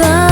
verdad.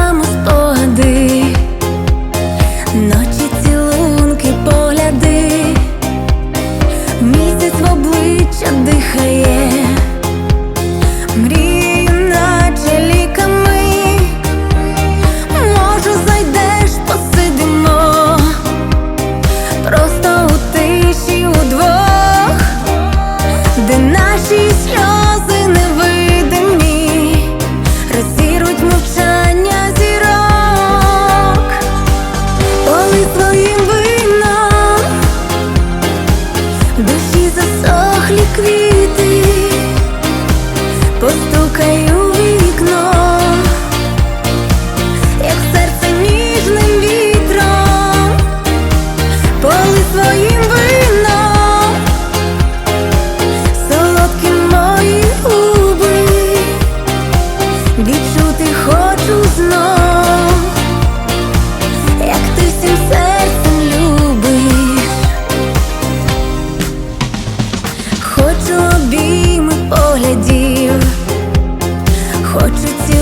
Хочеться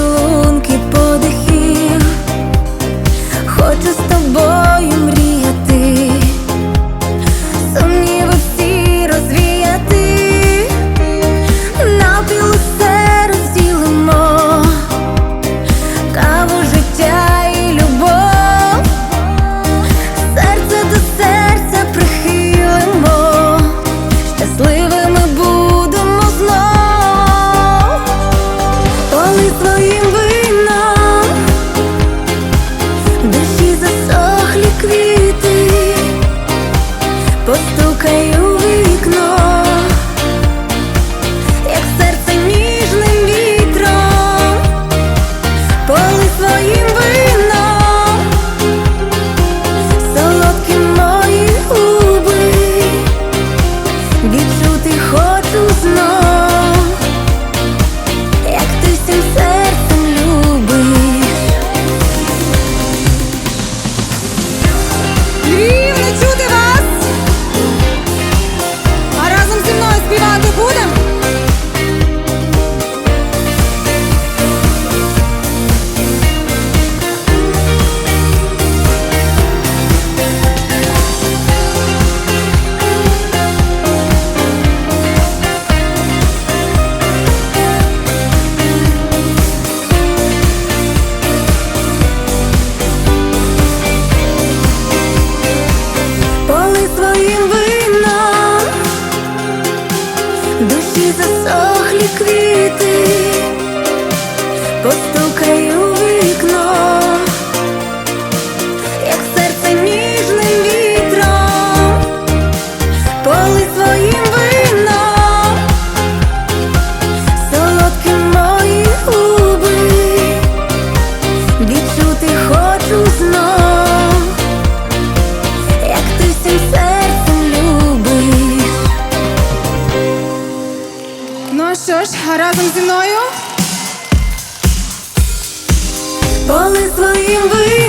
тобі засохлі квіти, разом зі мною. Поле своїм вином